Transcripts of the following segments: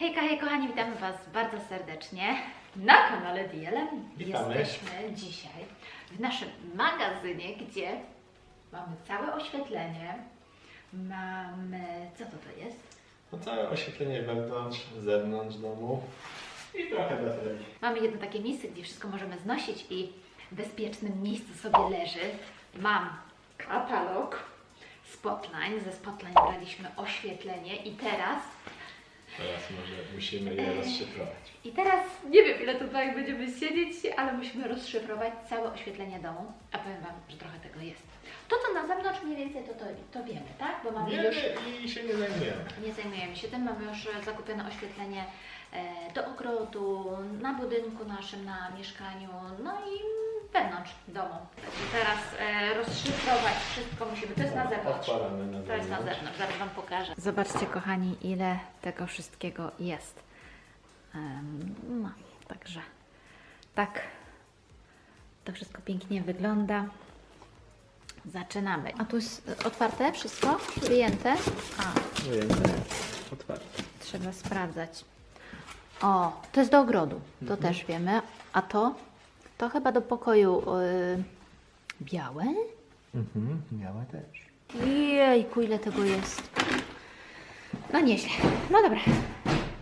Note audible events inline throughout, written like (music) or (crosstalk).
Hejka, hej kochani, witamy Was bardzo serdecznie na kanale DLM. Witamy. Jesteśmy dzisiaj w naszym magazynie, gdzie mamy całe oświetlenie, mamy... co to to jest? No całe oświetlenie wewnątrz, zewnątrz domu i trochę baterii. Mamy jedno takie miejsce, gdzie wszystko możemy znosić i w bezpiecznym miejscu sobie leży. Mam katalog Spotline, ze Spotline braliśmy oświetlenie i teraz Teraz może musimy je rozszyfrować. I teraz nie wiem, ile tutaj będziemy siedzieć, ale musimy rozszyfrować całe oświetlenie domu. A powiem Wam, że trochę tego jest. To, co na zewnątrz mniej więcej, to, to, to wiemy, tak? Bo mamy już, Wiemy i się nie zajmujemy. nie zajmujemy się tym, mamy już e, zakupione oświetlenie e, do ogrodu, na budynku naszym, na mieszkaniu, no i wewnątrz domu. Także teraz e, rozszyfrować wszystko musimy. To jest na zewnątrz. Odpalamy na To jest na zewnątrz. zewnątrz, zaraz Wam pokażę. Zobaczcie, kochani, ile tego wszystkiego jest. Em, No, także tak to wszystko pięknie wygląda. Zaczynamy. A tu jest e, otwarte wszystko? Wyjęte? A, Wyjęte, otwarte. trzeba sprawdzać. O, to jest do ogrodu, to Mhm. też wiemy. A to? To chyba do pokoju y, białe? Mhm, miała też. Jejku, ile tego jest. No nieźle. No dobra,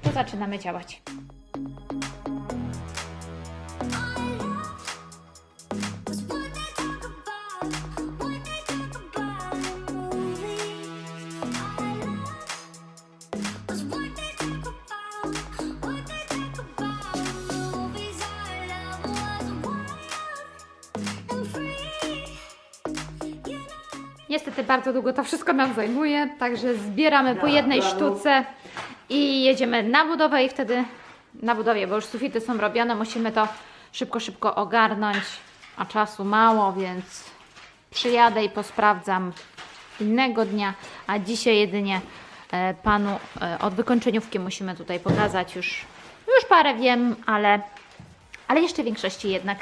to zaczynamy działać. Niestety bardzo długo to wszystko nam zajmuje, także zbieramy po jednej brawo. sztuce i jedziemy na budowę i wtedy na budowie, bo już sufity są robione, musimy to szybko, szybko ogarnąć, a czasu mało, więc przyjadę i posprawdzam innego dnia, a dzisiaj jedynie e, Panu e, od wykończeniówki musimy tutaj pokazać już, już parę wiem, ale, ale jeszcze większości jednak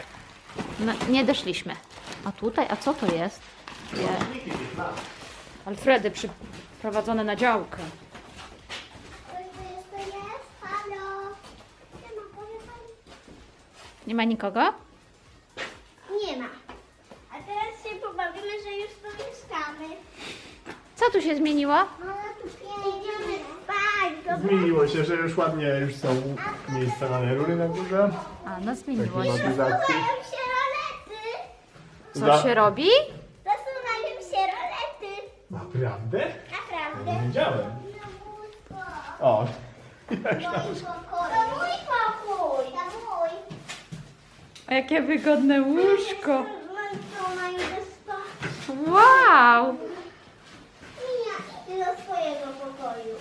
no, nie doszliśmy. A tutaj, a co to jest? Alfredy przyprowadzone na działkę. Nie ma, nikogo? Nie ma. A teraz się pobawimy, że już tu mieszkamy. Co tu się zmieniło? Mama tu Idziemy spać, dobra? Zmieniło się, że już ładnie już są miejsca na rury na górze. A, no zmieniło się. Klimatyzacji. Się rolety. Co Za- się robi? Naprawdę? Naprawdę. Nie wiedziałem. O, (laughs) pokój. To mój pokój. To mój. O, jakie wygodne łóżko. Zmęczona. Wow! Mija, idę do swojego pokoju.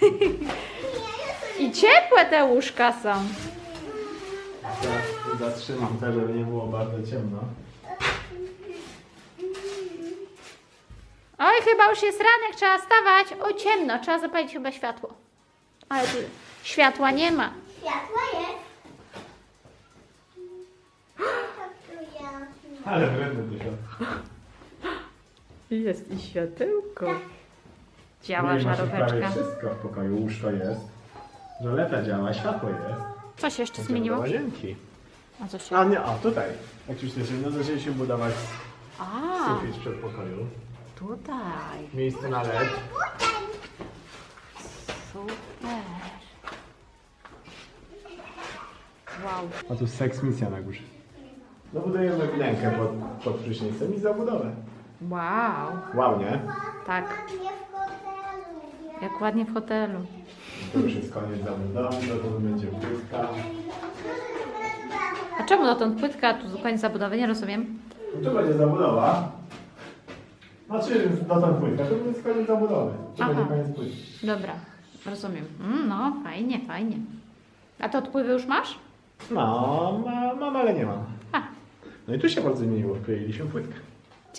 Mija, ja sobie I ciepłe te łóżka są. teraz tu zatrzymam też, żeby nie było bardzo ciemno. Oj, chyba już jest ranek, trzeba stawać. O, ciemno, trzeba zapalić chyba światło. Ale tu światła nie ma. Światło jest. Tak. Ale wredny dużo. Jest i światełko. Działa Prawie żaróweczka. wszystko w pokoju, łóżko jest. Żoleta działa, światło jest. Co się jeszcze zmieniło? łazienki. A co się... A nie, a tutaj. Jak już jesteśmy, no zaczęliśmy budować A, sufit w przedpokoju. Tutaj. Miejsce na LED. Super. Wow. A tu seks misja na górze. No budujemy wnękę pod, pod prysznicem i za budowę. Wow. Wow, nie? Tak, Nie w hotelu. jak ładnie w hotelu. To już jest koniec zabudowy, to tu będzie płytka. A czemu dotąd płytka, a tu końca zabudowy? Nie rozumiem. Tu będzie zabudowa. Znaczy, dotąd płytka, to będzie koniec zabudowy. Tu Aha. będzie koniec płytki. Dobra, rozumiem. Mm, no, fajnie, fajnie. A to odpływy już masz? No, ma, mam, ale nie mam. A, No i tu się bardzo zmieniło, wkleiliśmy płytkę.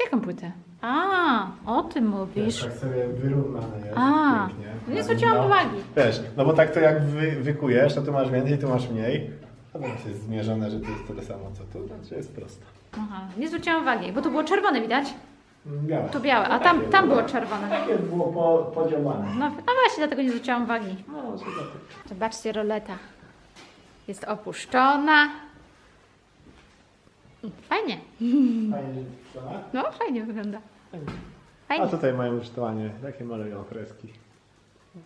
jaką płytę? A, o tym mówisz. Tak sobie wyrównane jest, A, pięknie. nie zwróciłam No. uwagi. Wiesz, no bo tak to jak wy, wykujesz, to tu masz więcej, tu masz mniej. A więc jest zmierzone, że to jest tyle samo co tu, znaczy jest prosto. Aha, nie zwróciłam uwagi, bo to było czerwone widać. Białe. Tu białe, a No tam, tam było czerwone. Takie było po, podziałane. No, no właśnie, dlatego nie zwróciłam uwagi. No, dlatego. Zobaczcie, roleta jest opuszczona. Fajnie. Fajnie, to, tak? No, fajnie wygląda. Fajnie. A tutaj mają użytkowanie, takie malują freski.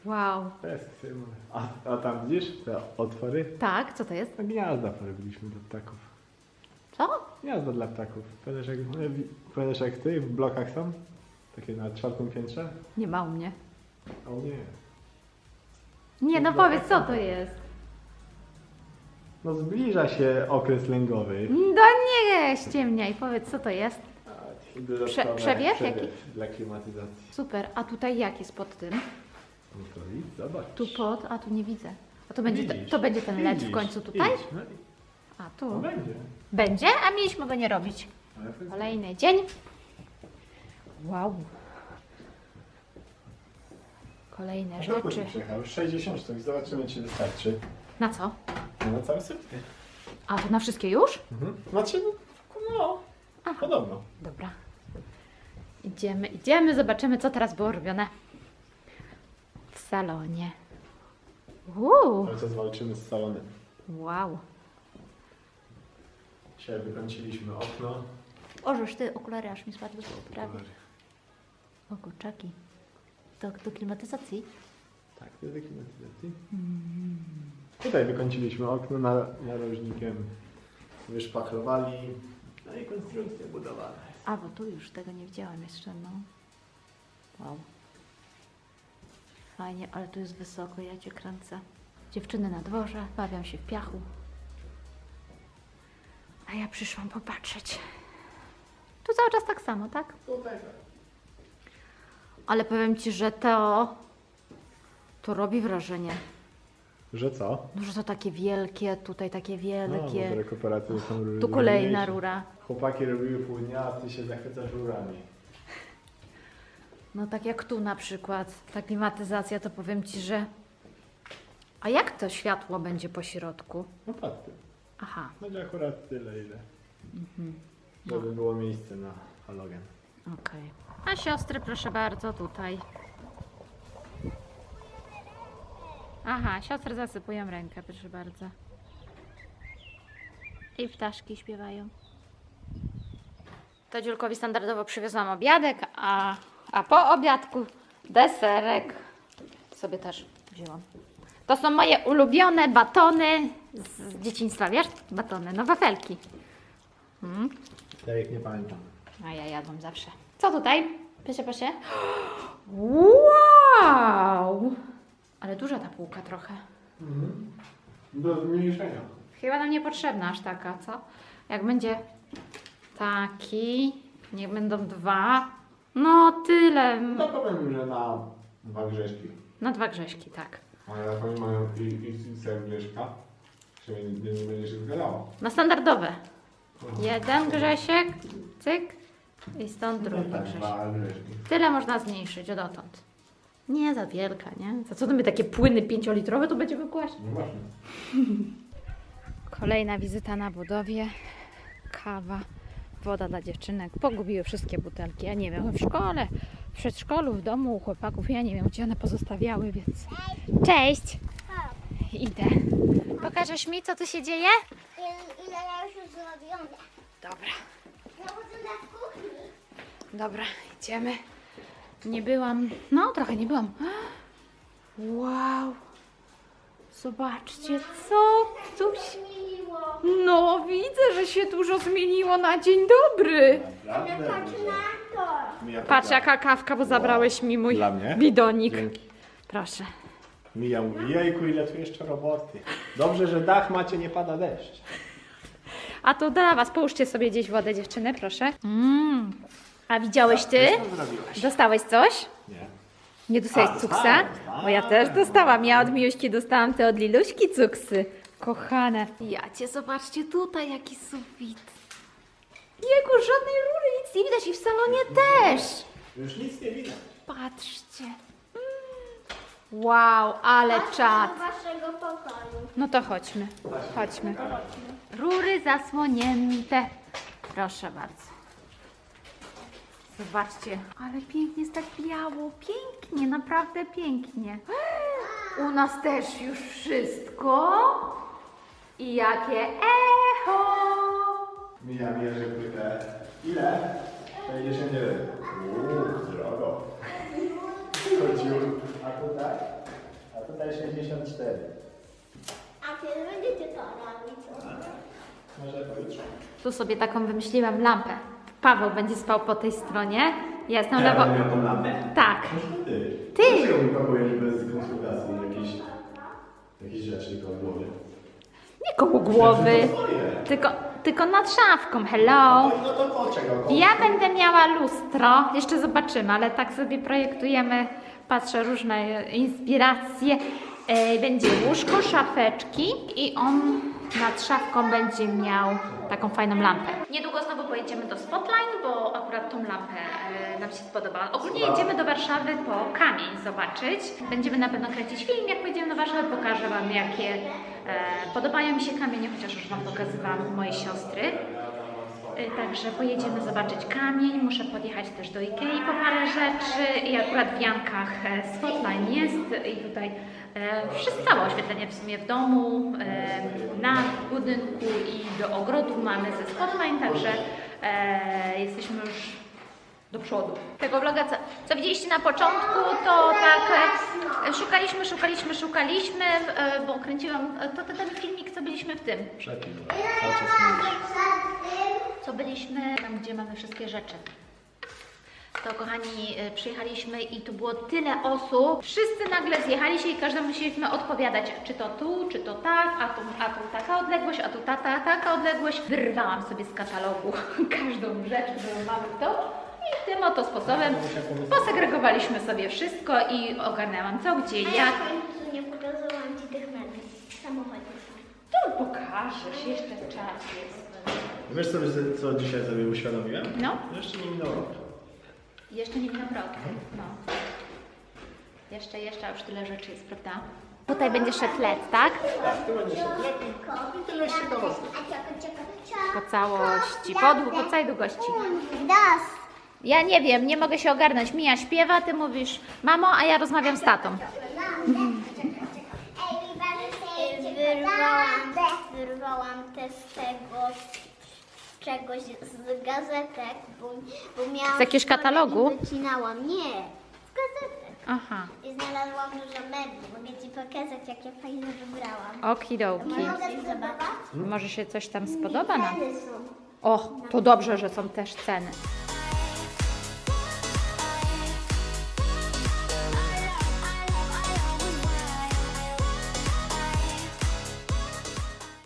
Wow. Freski sobie malują. A, a tam widzisz te otwory? Tak, co to jest? To gniazda porobiliśmy dla ptaków. Co? Gniazda dla ptaków. Pamiętasz jak, pamiętasz jak ty w blokach są? Takie na czwartym piętrze? Nie ma u mnie. O nie. Nie, no powiedz, co to jest? No zbliża się okres lęgowy. No nie, ściemniaj, powiedz, co to jest? I dodatkowe przewiew jaki? Dla klimatyzacji. Super, a tutaj jak jest pod tym? No to idź, zobacz. Tu pod, a tu nie widzę. A to będzie, te, Widzisz, to będzie ten LED w widzisz, końcu tutaj? Idź, no i A tu. będzie. Będzie? A mieliśmy go nie robić. Ale to jest- Kolejny dzień. Wow. Kolejne dokąd rzeczy. przyjechał? Już 60 sztuk, zobaczymy czy wystarczy. Na co? No na całe sypie. A to na wszystkie już? Mhm. Znaczy, no, no Aha. podobno. Dobra. Idziemy, idziemy, zobaczymy, co teraz było robione w salonie. Uuu, Cały czas walczymy z salonem. wow. Dzisiaj wykończyliśmy okno. Ożeż ty, okulary aż mi spadły prawie. O kurczaki. Do, do klimatyzacji? Tak, to jest do klimatyzacji. Tutaj wykończyliśmy okno na, narożnikiem. Wyszpachlowali. No i konstrukcja budowana jest. A, bo tu już tego nie widziałam jeszcze, no. Wow. Fajnie, ale tu jest wysoko, ja cię kręcę. Dziewczyny na dworze, bawią się w piachu. A ja przyszłam popatrzeć. Tu cały czas tak samo, tak? Tak. Ale powiem Ci, że to... To robi wrażenie. Że co? No, że to takie wielkie, tutaj takie No, wielkie. te rekuperacje są różne. tu kolejna rura. Chłopaki robiły pół dnia, a ty się zachwycasz rurami. No tak jak tu na przykład, ta klimatyzacja, to powiem Ci, że... A jak to światło będzie po środku? No tym. Aha, Będzie akurat tyle, ile. Mhm. Żeby było miejsce na halogen. okej. A siostry, proszę bardzo, tutaj. Aha, siostry zasypują rękę, proszę bardzo. I ptaszki śpiewają. To Dziulkowi standardowo przywiozłam obiadek, a, a po obiadku deserek sobie też wzięłam. To są moje ulubione batony z, dzieciństwa, wiesz? Batony, no wafelki. Mm. Ja ich nie pamiętam. A ja jadłam zawsze. Co tutaj? Proszę, proszę. Wow! Ale duża ta półka trochę. Do zmniejszenia. Chyba nam niepotrzebna aż taka, co? Jak będzie taki, niech będą dwa. No tyle. No powiem, że na dwa grzeszki. Na dwa grześki, tak. Ale jak oni mają i, i, i ser grzeszka, się nie, nie będzie się zgadzało. Na standardowe. Jeden grzesiek, cyk. I stąd drugi tak, grzesiek. dwa grzeszki. Tyle można zmniejszyć dotąd. Nie za wielka, nie? Za co to my takie płyny pięciolitrowe tu będziemy kłaść? No właśnie. Kolejna wizyta na budowie. Kawa, woda dla dziewczynek. Pogubiły wszystkie butelki. Ja nie wiem, w szkole, w przedszkolu, w domu u chłopaków. Ja nie wiem, gdzie one pozostawiały, więc... Cześć! Idę. Pokażesz mi, co tu się dzieje? Ile, ja już zrobione. Dobra, dobra, idziemy. Nie byłam... No, trochę nie byłam. Wow! Zobaczcie, co tu się... No, widzę, że się dużo zmieniło na dzień dobry. Ale patrz to. Jaka kawka, bo zabrałeś mi mój Dla mnie? bidonik. Dzięki. Proszę. Mija mówi, jejku, ile tu jeszcze roboty. Dobrze, że dach macie, nie pada deszcz. A to dla was, połóżcie sobie gdzieś wodę dziewczyny, proszę. Mm. A widziałeś ty? Co? Dostałeś coś? Nie. Nie dostałeś A, cuksa? dostałem, dostałem. Bo ja też dostałam. Ja od Miłuśki dostałam te od Liluśki cuksy. Kochane. Ja cię, zobaczcie tutaj jaki sufit. Jego żadnej rury, nic nie widać i w salonie też. Już nic nie widać. Patrzcie. Mm. Wow, ale czad. Do waszego pokoju. No to chodźmy, chodźmy. Rury zasłonięte. Proszę bardzo. Zobaczcie, ale pięknie jest tak biało, pięknie, naprawdę pięknie. U nas też już wszystko. I jakie! Mija mierzy płytę. Ile? 69. Uuu, drogo. Chodził. A tutaj? A tutaj 64. A kiedy będziecie to robić? Może pojutrze. Tu sobie taką wymyśliłam lampę. Paweł będzie spał po tej stronie. Ja jestem Ja lewo. będę miał tą lampę? Tak. Ty. Ty. Dlaczego mi pakujesz bez konsultacji jakieś, jakieś rzeczy koło głowy? Nie koło głowy, To twoje. tylko, tylko nad szafką. Hello. No to czego? Ja będę miała lustro, jeszcze zobaczymy, ale tak sobie projektujemy, patrzę różne inspiracje. E, Będzie łóżko, szafeczki i on nad szafką będzie miał taką fajną lampę. Niedługo znowu pojedziemy do Spotline, bo akurat tą lampę e, nam się spodobała. Ogólnie jedziemy do Warszawy po kamień zobaczyć. Będziemy na pewno kręcić film, jak pojedziemy do Warszawy, pokażę Wam jakie e, podobają mi się kamienie, chociaż już Wam pokazywałam moje siostry. Y, Także pojedziemy zobaczyć kamień, muszę podjechać też do Ikei po parę rzeczy i akurat w Jankach e, Spotline jest i tutaj e, wszystko, całe oświetlenie w sumie w domu, e, na budynku i do ogrodu mamy ze Spotline, także e, jesteśmy już do przodu. Tego vloga, co, co widzieliście na początku, to tak e, szukaliśmy, szukaliśmy, szukaliśmy, e, bo kręciłam, e, to, ten filmik, co byliśmy w tym, Przepij. Co byliśmy tam, gdzie mamy wszystkie rzeczy. To kochani, y, przyjechaliśmy i tu było tyle osób. Wszyscy nagle zjechali się i każdemu musieliśmy odpowiadać, czy to tu, czy to tak, a tu, a tu taka odległość, a tu ta, ta, taka odległość. Wyrwałam sobie z katalogu (laughs) każdą rzecz, którą mamy w to. I tym oto sposobem posegregowaliśmy sobie wszystko i ogarnęłam co, gdzie, A ja jak. w końcu nie pokazałam Ci tych meblów. Samochodzie są. To pokażesz, jeszcze czas jest. Wiesz co, co dzisiaj sobie uświadomiłem? No. Jeszcze nie minął rok. Jeszcze nie minął rok. No. Jeszcze, jeszcze, a już tyle rzeczy jest, prawda? Tutaj będzie szedł led, tak? Tak, tu będzie się lepiej. I tyle cioko, cioko. Po całości, po, dłu- po całej długości. Das. Ja nie wiem, nie mogę się ogarnąć. Mija śpiewa, ty mówisz mamo, a ja rozmawiam z tatą. Wyrwałam, wyrwałam te z tego, z czegoś, z gazetek, bo, bo miałam... Z jakiegoś katalogu? I wycinałam. Nie, z gazetek. Aha, I znalazłam dużo mebli. Mogę Ci pokazać, jakie fajne wybrałam. okidoki. Mogę zobaczyć? Może się coś tam spodoba nam? Ceny są. O, to dobrze, że są też ceny.